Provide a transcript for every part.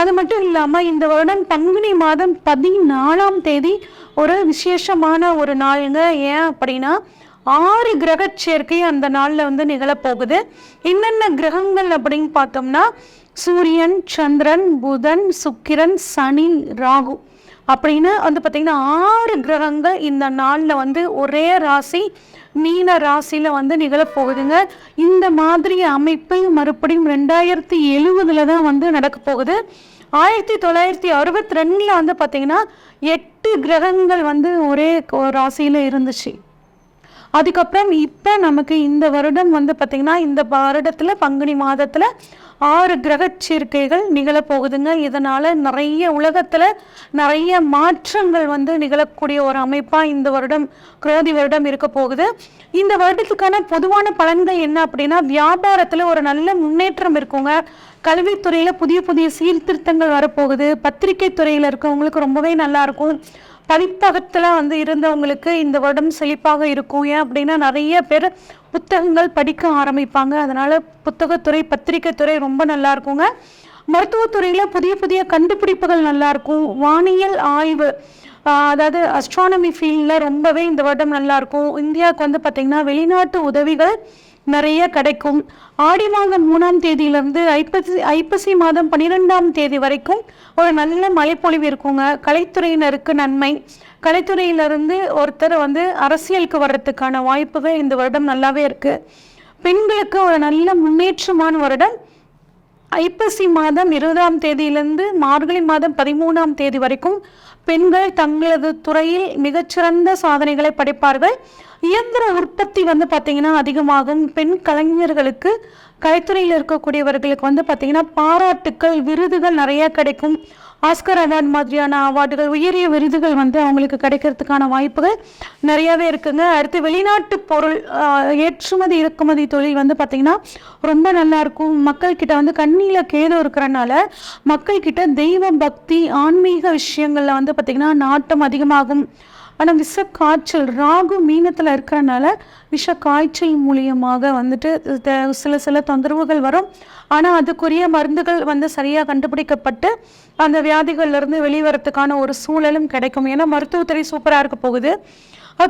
அது மட்டும் இல்லாமல் இந்த வருடம் பங்குனி மாதம் பதினாலாம் தேதி ஒரு விசேஷமான ஒரு நாளுங்க. ஏன் அப்படின்னா ஆறு கிரக சேர்க்கை அந்த நாளில் வந்து நிகழப்போகுது. என்னென்ன கிரகங்கள் அப்படின்னு பார்த்தோம்னா சூரியன் சந்திரன் புதன் சுக்கிரன் சனி ராகு. அப்படின்னு வந்து பார்த்திங்கன்னா ஆறு கிரகங்கள் இந்த நாளில் வந்து ஒரே ராசி மீன ராசியில் வந்து நிகழப்போகுதுங்க இந்த மாதிரி அமைப்பு மறுபடியும் ரெண்டாயிரத்தி எழுபதில் தான் வந்து நடக்க போகுது. ஆயிரத்தி தொள்ளாயிரத்தி அறுபத்தி ரெண்டில் வந்து பார்த்திங்கன்னா எட்டு கிரகங்கள் வந்து ஒரே ராசியில் இருந்துச்சு. அதுக்கப்புறம் இப்போ நமக்கு இந்த வருடம் வந்து பார்த்திங்கன்னா இந்த வருடத்தில் பங்குனி மாதத்தில் ஆறு கிரக சேர்க்கைகள் நிகழப்போகுதுங்க. இதனால் நிறைய உலகத்தில் நிறைய மாற்றங்கள் வந்து நிகழக்கூடிய ஒரு அமைப்பாக இந்த வருடம் குரோதி வருடம் இருக்க போகுது. இந்த வருடத்துக்கான பொதுவான பலன்கள் என்ன அப்படின்னா வியாபாரத்தில் ஒரு நல்ல முன்னேற்றம் இருக்குங்க. கல்வித்துறையில் புதிய புதிய சீர்திருத்தங்கள் வரப்போகுது. பத்திரிகை துறையில் இருக்கவங்களுக்கு ரொம்பவே நல்லாயிருக்கும் இருக்கும் வந்து இருந்தவங்களுக்கு இந்த வருடம் செழிப்பாக இருக்கும். ஏன் அப்படின்னா நிறைய பேர் புத்தகங்கள் படிக்க ஆரம்பிப்பாங்க. அதனால் புத்தகத்துறை பத்திரிக்கைத்துறை ரொம்ப நல்லா இருக்குங்க. மருத்துவத்துறையில் புதிய புதிய கண்டுபிடிப்புகள் நல்லாயிருக்கும் வானியல் ஆய்வு அதாவது அஸ்ட்ரானமி ஃபீல்டில் ரொம்பவே இந்த வருடம் நல்லாயிருக்கும் இந்தியாவுக்கு வந்து பார்த்திங்கன்னா வெளிநாட்டு உதவிகள் நிறைய கிடைக்கும். ஆடி மாதம் மூணாம் தேதியிலேருந்து ஐப்பசி ஐப்பசி மாதம் பன்னிரெண்டாம் தேதி வரைக்கும் ஒரு நல்ல மழைப்பொழிவு இருக்குங்க. கலைத்துறையினருக்கு நன்மை. கலைத்துறையிலிருந்து ஒருத்தர் வந்து அரசியலுக்கு வர்றதுக்கான வாய்ப்புகள் இந்த வருடம் நல்லாவே இருக்குது பெண்களுக்கு ஒரு நல்ல முன்னேற்றமான வருடம். ஐப்பசி மாதம் இருபதாம் தேதியிலிருந்து மார்கழி மாதம் பதிமூணாம் தேதி வரைக்கும் பெண்கள் தங்களது துறையில் மிகச்சிறந்த சாதனைகளை படைப்பார்கள். இயந்திர உற்பத்தி வந்து பார்த்திங்கன்னா அதிகமாகும். பெண் கலைஞர்களுக்கு கலைத்துறையில் இருக்கக்கூடியவர்களுக்கு வந்து பார்த்திங்கன்னா பாராட்டுக்கள் விருதுகள் நிறைய கிடைக்கும். ஆஸ்கர் அவார்ட் மாதிரியான அவார்டுகள் உயரிய விருதுகள் வந்து அவங்களுக்கு கிடைக்கிறதுக்கான வாய்ப்புகள் நிறையாவே இருக்குங்க. அடுத்து வெளிநாட்டு பொருள் ஏற்றுமதி இறக்குமதி தொழில் வந்து பார்த்திங்கன்னா ரொம்ப நல்லாயிருக்கும் மக்கள்கிட்ட வந்து கண்ணியில் கேது இருக்கிறனால மக்கள்கிட்ட தெய்வ பக்தி ஆன்மீக விஷயங்களில் வந்து பார்த்திங்கன்னா நாட்டம் அதிகமாகும். ஆனால் விஷ காய்ச்சல் ராகு மீனத்தில் இருக்கிறனால விஷ காய்ச்சல் மூலியமாக வந்துட்டு த- சில சில தொந்தரவுகள் வரும். ஆனால் அதுக்குரிய மருந்துகள் வந்து சரியாக கண்டுபிடிக்கப்பட்டு அந்த வியாதிகள்லேருந்து வெளிவரத்துக்கான ஒரு சூழலும் கிடைக்கும். ஏன்னா மருத்துவத்துறை சூப்பராக இருக்க போகுது.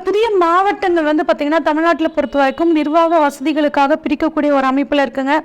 புதிய மாவட்டங்கள் வந்து பார்த்திங்கன்னா தமிழ்நாட்டில் பொறுத்த வரைக்கும் நிர்வாக வசதிகளுக்காக பிரிக்கக்கூடிய ஒரு அமைப்பில் இருக்குங்க.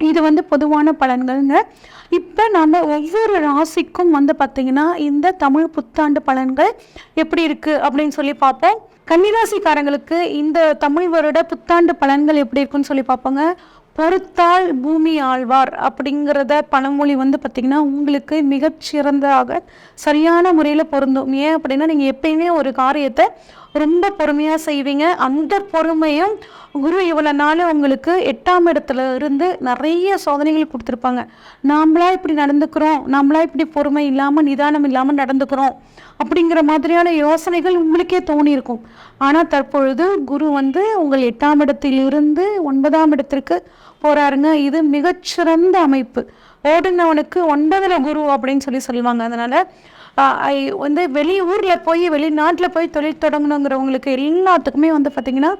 இது வந்து பொதுவான பலன்கள்ங்க. இப்போ நம்ம ஒவ்வொரு ராசிக்கும் வந்து பார்த்திங்கன்னா இந்த தமிழ் புத்தாண்டு பலன்கள் எப்படி இருக்குது அப்படின்னு சொல்லி பார்ப்போம். கன்னிராசிக்காரங்களுக்கு இந்த தமிழ் வருட புத்தாண்டு பலன்கள் எப்படி இருக்குன்னு சொல்லி பார்ப்போங்க. பொறுத்தால் பூமி ஆழ்வார் அப்படிங்கிறத பழமொழி வந்து பார்த்திங்கன்னா உங்களுக்கு மிகச்சிறந்ததாக சரியான முறையில் பொருந்தும். ஏன் அப்படின்னா நீங்கள் எப்பயுமே ஒரு காரியத்தை ரொம்ப பொறுமையாக செய்வீங்க. அந்த பொறுமையும் குரு இவ்வளோ நாள் உங்களுக்கு எட்டாம் இடத்துல இருந்து நிறைய சோதனைகள் கொடுத்துருப்பாங்க. நாமளா இப்படி நடந்துக்கிறோம். நாமளா இப்படி பொறுமை இல்லாமல் நிதானம் இல்லாமல் நடந்துக்கிறோம். அப்படிங்கிற மாதிரியான யோசனைகள் உங்களுக்கே தோணியிருக்கும். ஆனால் தற்பொழுது குரு வந்து உங்கள் எட்டாம் இடத்திலிருந்து ஒன்பதாம் இடத்திற்கு போகிறாருங்க இது மிகச்சிறந்த அமைப்பு. ஓடுனவனுக்கு ஒன்பதில் குரு அப்படின்னு சொல்லி சொல்லுவாங்க. அதனால் வந்து வெளி ஊரில் போய் வெளிநாட்டில் போய் தொழில் தொடங்கணுங்கிறவங்களுக்கு எல்லாத்துக்குமே வந்து பார்த்திங்கன்னா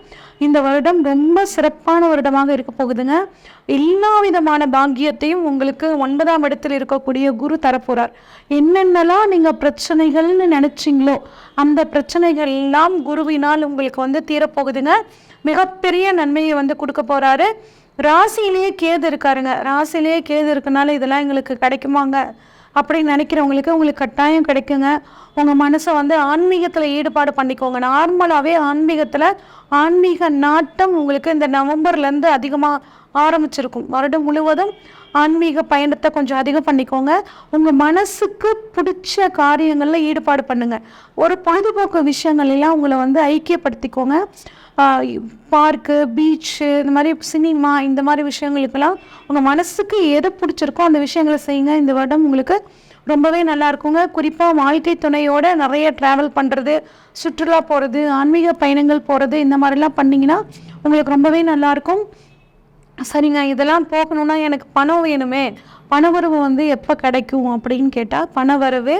இந்த வருடம் ரொம்ப சிறப்பான வருடமாக இருக்க போகுதுங்க. எல்லா விதமான பாக்கியத்தையும் உங்களுக்கு ஒன்பதாம் இடத்தில் இருக்கக்கூடிய குரு தரப்போகிறார் என்னென்னலாம் நீங்கள் பிரச்சனைகள்னு நினச்சிங்களோ அந்த பிரச்சனைகள் எல்லாம் குருவினால் உங்களுக்கு வந்து தீரப்போகுதுங்க. மிகப்பெரிய நன்மையை வந்து கொடுக்க போகிறாரு ராசியிலேயே கேது இருக்காருங்க. ராசியிலேயே கேது இருக்கனால இதெல்லாம் எங்களுக்கு கிடைக்குமாங்க. அப்படின்னு நினைக்கிறவங்களுக்கு உங்களுக்கு கட்டாயம் கிடைக்குங்க. உங்கள் மனசை வந்து ஆன்மீகத்தில் ஈடுபாடு பண்ணிக்கோங்க. நார்மலாகவே ஆன்மீகத்தில் ஆன்மீக நாட்டம் உங்களுக்கு இந்த நவம்பர்லேருந்து அதிகமாக ஆரம்பிச்சிருக்கும். வருடம் முழுவதும் ஆன்மீக பயணத்தை கொஞ்சம் அதிகம் பண்ணிக்கோங்க. உங்கள் மனசுக்கு பிடிச்ச காரியங்களில் ஈடுபாடு பண்ணுங்கள் ஒரு பொழுதுபோக்கு விஷயங்கள் எல்லாம் உங்களை வந்து ஐக்கியப்படுத்திக்கோங்க. பார்க்கு பீச்சு இந்த மாதிரி சினிமா இந்த மாதிரி விஷயங்களுக்கெல்லாம் உங்கள் மனசுக்கு எது பிடிச்சிருக்கோ அந்த விஷயங்களை செய்யுங்க. இந்த வருடம் உங்களுக்கு ரொம்பவே நல்லா இருக்குங்க. குறிப்பாக வாழ்க்கை துணையோட நிறைய ட்ராவல் பண்ணுறது சுற்றுலா போகிறது ஆன்மீக பயணங்கள் போகிறது இந்த மாதிரிலாம் பண்ணிங்கன்னா உங்களுக்கு ரொம்பவே நல்லாயிருக்கும் சரிங்க இதெல்லாம் போகணுன்னா எனக்கு பணம் வேணுமே. பணவரவு வந்து எப்போ கிடைக்கும் அப்படின்னு கேட்டால் பணவரவு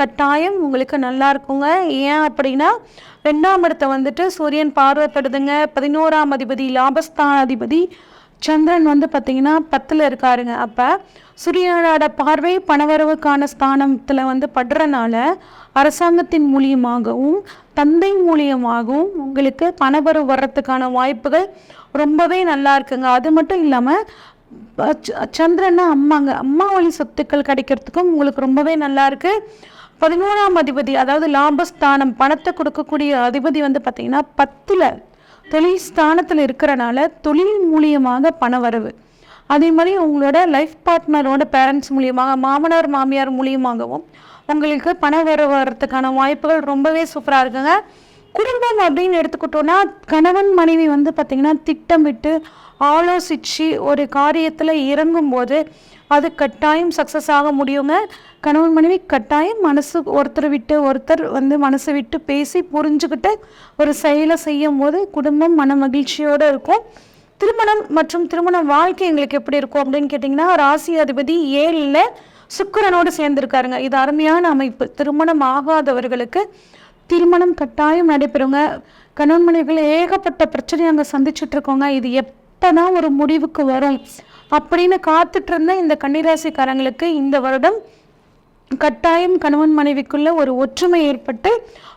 கட்டாயம் உங்களுக்கு நல்லா இருக்குங்க. ஏன் அப்படின்னா ரெண்டாம் இடத்தை வந்துட்டு சூரியன் பார்வைப்படுதுங்க. பதினோராம் அதிபதி லாபஸ்தான அதிபதி சந்திரன் வந்து பார்த்தீங்கன்னா பத்தில் இருக்காருங்க. அப்போ சூரியனோட பார்வை பணவரவுக்கான ஸ்தானத்தில் வந்து படுறனால அரசாங்கத்தின் மூலியமாகவும் தந்தை மூலியமாகவும் உங்களுக்கு பணவரவு வர்றதுக்கான வாய்ப்புகள் ரொம்பவே நல்லா இருக்குங்க. அது மட்டும் இல்லாமல் சந்திரன்னா அம்மாங்க. அம்மா வழி சொத்துக்கள் கிடைக்கிறதுக்கும் உங்களுக்கு ரொம்பவே நல்லா இருக்கு. பதினோராம் அதிபதி அதாவது லாபஸ்தானம் பணத்தை கொடுக்கக்கூடிய அதிபதி வந்து பார்த்தீங்கன்னா பத்தில் தொழில் ஸ்தானத்தில் இருக்கிறனால தொழில் மூலியமாக பண வரவு. அதே மாதிரி உங்களோட லைஃப் பார்ட்னரோட பேரண்ட்ஸ் மூலியமாக மாமனார் மாமியார் மூலியமாகவும் உங்களுக்கு பண வரவு வர்றதுக்கான வாய்ப்புகள் ரொம்பவே சூப்பராக இருக்குங்க. குடும்பம் அப்படின்னு எடுத்துக்கிட்டோன்னா கணவன் மனைவி வந்து பார்த்திங்கன்னா திட்டமிட்டு ஆலோசித்து ஒரு காரியத்தில் இறங்கும்போது அது கட்டாயம் சக்ஸஸ் ஆக முடியுங்க. கணவன் மனைவி கட்டாயம் மனசு ஒருத்தர் விட்டு ஒருத்தர் வந்து மனசை விட்டு பேசி புரிஞ்சுக்கிட்டு ஒரு செயலை செய்யும் போது குடும்பம் மன மகிழ்ச்சியோடு இருக்கும். திருமணம் மற்றும் திருமண வாழ்க்கை எங்களுக்கு எப்படி இருக்கும் அப்படின்னு கேட்டிங்கன்னா ராசி அதிபதி ஏழில் சுக்கிரனோடு சேர்ந்திருக்காருங்க. இது அருமையான அமைப்பு. திருமணம் ஆகாதவர்களுக்கு திருமணம் கட்டாயம் நடைபெறுங்க. கணவன் மனைவிகள் ஏகப்பட்ட பிரச்சனையை அங்கே சந்திச்சுட்டு இருக்கோங்க இது எப்பதான் ஒரு முடிவுக்கு வரும். அப்படின்னு காத்துட்டு இருந்த இந்த கன்னிராசிக்காரங்களுக்கு இந்த வருடம் கட்டாயம் கணவன் மனைவிக்குள்ள ஒரு ஒற்றுமை ஏற்பட்டு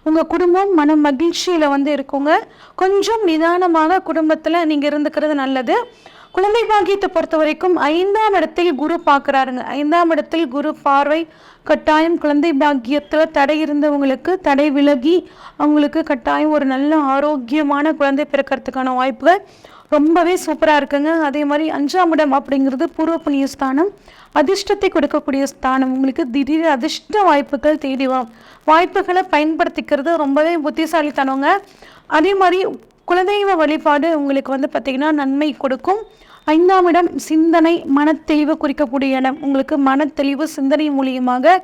உங்கள் குடும்பம் மன மகிழ்ச்சியில் வந்து இருக்குங்க. கொஞ்சம் நிதானமாக குடும்பத்தில் நீங்கள் இருந்துக்கிறது நல்லது. குழந்தை பாக்கியத்தை பொறுத்த வரைக்கும் ஐந்தாம் இடத்தில் குரு பார்க்குறாருங்க. ஐந்தாம் இடத்தில் குரு பார்வை கட்டாயம் குழந்தை பாக்கியத்தில் தடை இருந்தவங்களுக்கு தடை விலகி அவங்களுக்கு கட்டாயம் ஒரு நல்ல ஆரோக்கியமான குழந்தை பிறக்கிறதுக்கான வாய்ப்புகள் ரொம்பவே சூப்பராக இருக்குங்க. அதே மாதிரி அஞ்சாம் இடம் அப்படிங்கிறது பூர்வ புண்ணிய ஸ்தானம். அதிர்ஷ்டத்தை கொடுக்கக்கூடிய ஸ்தானம். உங்களுக்கு திடீர் அதிர்ஷ்ட வாய்ப்புகள் தேடி வரும். வாய்ப்புகளை பயன்படுத்திக்கிறது ரொம்பவே புத்திசாலித்தனவங்க அதே மாதிரி குலதெய்வ வழிபாடு உங்களுக்கு வந்து பார்த்திங்கன்னா நன்மை கொடுக்கும். ஐந்தாம் இடம் சிந்தனை மனத்தெளிவு குறிக்கக்கூடிய இடம். உங்களுக்கு மனத்தெளிவு சிந்தனை மூலியமாக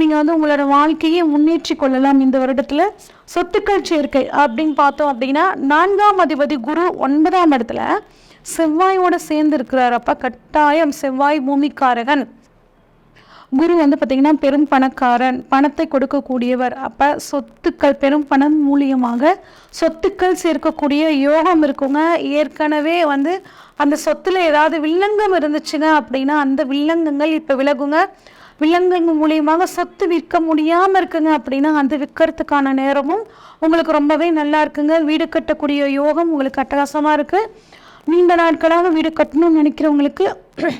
நீங்கள் வந்து உங்களோட வாழ்க்கையை முன்னேற்றி கொள்ளலாம் இந்த வருடத்தில். சொத்துக்கள் சேர்க்கை அப்படின்னு பார்த்தோம் அப்படின்னா நான்காம் அதிபதி குரு ஒன்பதாம் இடத்துல செவ்வாயோட சேர்ந்து இருக்கிறார் அப்போ கட்டாயம் செவ்வாய் பூமிக்காரகன். குரு வந்து பார்த்திங்கன்னா பெரும் பணக்காரன் பணத்தை கொடுக்கக்கூடியவர். அப்போ சொத்துக்கள் பெரும் பணம் மூலியமாக சொத்துக்கள் சேர்க்கக்கூடிய யோகம் இருக்குங்க. ஏற்கனவே வந்து அந்த சொத்துல ஏதாவது வில்லங்கம் இருந்துச்சுங்க அப்படின்னா அந்த வில்லங்கங்கள் இப்போ விலகுங்க. வில்லங்கங்கள் மூலியமாக சொத்து விற்க முடியாமல் இருக்குங்க அப்படின்னா அந்த விற்கிறதுக்கான நேரமும் உங்களுக்கு ரொம்பவே நல்லா இருக்குங்க. வீடு கட்டக்கூடிய யோகம் உங்களுக்கு அட்டகாசமாக இருக்குது நீண்ட நாட்களாக வீடு கட்டணும்னு நினைக்கிறவங்களுக்கு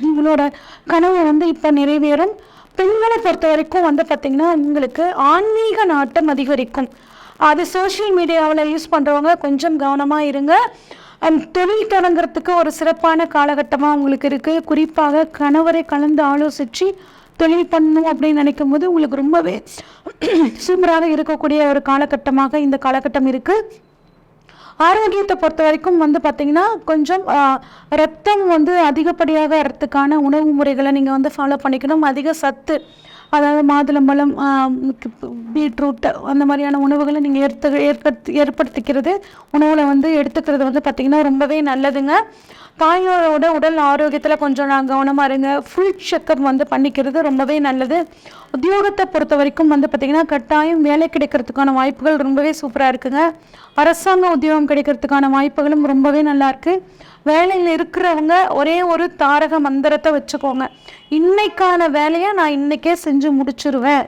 உங்களோட கனவு வந்து இப்போ நிறைவேறும். பெண்களை பொறுத்த வரைக்கும் வந்து பார்த்திங்கன்னா உங்களுக்கு ஆன்மீக நாட்டம் அதிகரிக்கும். அது சோஷியல் மீடியாவில் யூஸ் பண்ணுறவங்க கொஞ்சம் கவனமாக இருங்க. அண்ட் தொழில் தொடங்குறதுக்கு ஒரு சிறப்பான காலகட்டமாக உங்களுக்கு இருக்குது குறிப்பாக கணவரை கலந்து ஆலோசித்து தொழில் பண்ணணும் அப்படின்னு நினைக்கும் போது உங்களுக்கு ரொம்பவே சூப்பராக இருக்கக்கூடிய ஒரு காலகட்டமாக இந்த காலகட்டம் இருக்குது ஆரோக்கியத்தை பொறுத்த வரைக்கும் வந்து பார்த்திங்கன்னா கொஞ்சம் ரத்தம் வந்து அதிகப்படியாக வரத்துக்கான உணவு முறைகளை நீங்கள் வந்து ஃபாலோ பண்ணிக்கணும். அதிக சத்து அதாவது மாதுளம்பழம் பீட்ரூட் அந்த மாதிரியான உணவுகளை நீங்கள் ஏற்று ஏற்படுத்தி ஏற்படுத்திக்கிறது. உணவில் வந்து எடுத்துக்கிறது வந்து பார்த்திங்கன்னா ரொம்பவே நல்லதுங்க. தாயோட உடல் ஆரோக்கியத்தில் கொஞ்சம் நான் கவனமாக இருங்க. ஃபுல் செக்கப் வந்து பண்ணிக்கிறது ரொம்பவே நல்லது. உத்தியோகத்தை பொறுத்த வரைக்கும் வந்து பார்த்திங்கன்னா கட்டாயம் வேலை கிடைக்கிறதுக்கான வாய்ப்புகள் ரொம்பவே சூப்பராக இருக்குங்க. அரசாங்க உத்தியோகம் கிடைக்கிறதுக்கான வாய்ப்புகளும் ரொம்பவே நல்லாயிருக்கு வேலையில் இருக்கிறவங்க ஒரே ஒரு தாரக மந்திரத்தை வச்சுக்கோங்க. இன்னைக்கான வேலையை நான் இன்னைக்கே செஞ்சு முடிச்சிருவேன்.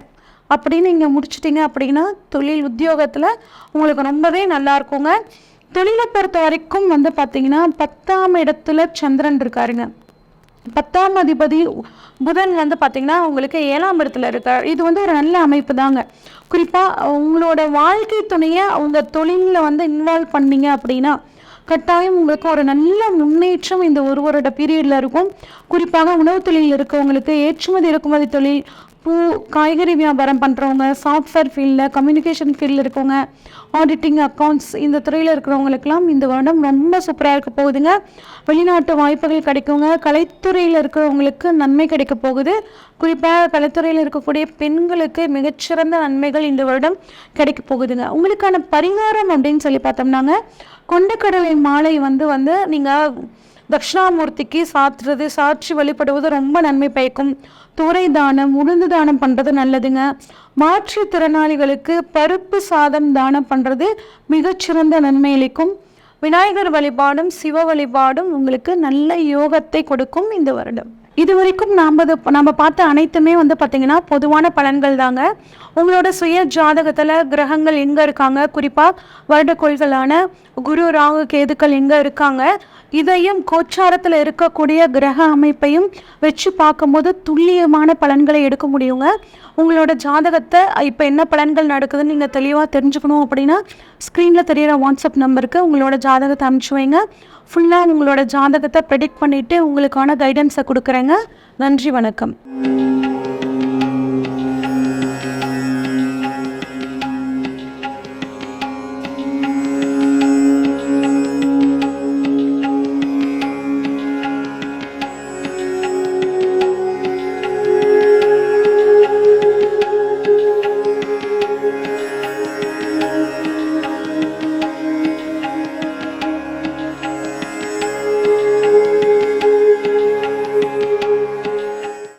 அப்படின்னு நீங்கள் முடிச்சிட்டிங்க அப்படின்னா தொழில் உத்தியோகத்தில் உங்களுக்கு ரொம்பவே நல்லா இருக்குங்க. தொழிலை பொறுத்த வரைக்கும் வந்து பார்த்தீங்கன்னா பத்தாம் இடத்துல சந்திரன் இருக்காருங்க. பத்தாம் அதிபதி புதன் வந்து பார்த்திங்கன்னா உங்களுக்கு ஏழாம் இடத்துல இருக்கார். இது வந்து ஒரு நல்ல அமைப்பு தாங்க. குறிப்பாக உங்களோட வாழ்க்கை துணையை அவங்க தொழிலில் வந்து இன்வால்வ் பண்ணீங்க அப்படின்னா கட்டாயம் உங்களுக்கு ஒரு நல்ல முன்னேற்றம் இந்த ஒரு வருட பீரியடில் இருக்கும். குறிப்பாக உணவு தொழில் இருக்கவங்களுக்கு ஏற்றுமதி இறக்குமதி தொழில் பூ காய்கறி வியாபாரம் பண்ணுறவங்க சாஃப்ட்வேர் ஃபீல்டில் கம்யூனிகேஷன் ஃபீல்டில் இருக்கவங்க ஆடிட்டிங் அக்கௌண்ட்ஸ் இந்த துறையில் இருக்கிறவங்களுக்கெல்லாம் இந்த வருடம் ரொம்ப சூப்பராக இருக்க போகுதுங்க. வெளிநாட்டு வாய்ப்புகள் கிடைக்குங்க. கலைத்துறையில் இருக்கிறவங்களுக்கு நன்மை கிடைக்க போகுது. குறிப்பாக கலைத்துறையில் இருக்கக்கூடிய பெண்களுக்கு மிகச்சிறந்த நன்மைகள் இந்த வருடம் கிடைக்க போகுதுங்க. உங்களுக்கான பரிகாரம் அப்படின்னு சொல்லி பார்த்தோம்னாங்க. கொண்டக்கடலை மாலை வந்து வந்து நீங்கள் தட்சிணாமூர்த்திக்கு சாத்துறது சாட்சி வழிபடுவது ரொம்ப நன்மை பயக்கும். துறை தானம் உளுந்து தானம் பண்ணுறது நல்லதுங்க. மாற்றுத்திறனாளிகளுக்கு பருப்பு சாதம் தானம் பண்ணுறது மிகச்சிறந்த நன்மை அளிக்கும். விநாயகர் வழிபாடும் சிவ வழிபாடும் உங்களுக்கு நல்ல யோகத்தை கொடுக்கும் இந்த வருடம். இது வரைக்கும் நாம் நம்ம பார்த்த அனைத்துமே வந்து பார்த்திங்கன்னா பொதுவான பலன்கள் தாங்க. உங்களோட சுய ஜாதகத்தில் கிரகங்கள் எங்கே இருக்காங்க? குறிப்பாக வருடக்கோள்களான குரு ராகு கேதுக்கள் எங்கே இருக்காங்க? இதையும் கோச்சாரத்தில் இருக்கக்கூடிய கிரக அமைப்பையும் வச்சு பார்க்கும்போது துல்லியமான பலன்களை எடுக்க முடியுங்க. உங்களோட ஜாதகத்தை இப்போ என்ன பலன்கள் நடக்குதுன்னு நீங்கள் தெளிவாக தெரிஞ்சுக்கணும் அப்படின்னா ஸ்க்ரீனில் தெரியிற வாட்ஸ்அப் நம்பருக்கு உங்களோட ஜாதகத்தை அனுப்பிச்சு வைங்க. ஃபுல்லாக உங்களோட ஜாதகத்தை ப்ரெடிக்ட் பண்ணிவிட்டு உங்களுக்கான கைடன்ஸை கொடுக்குறேங்க. நன்றி வணக்கம்.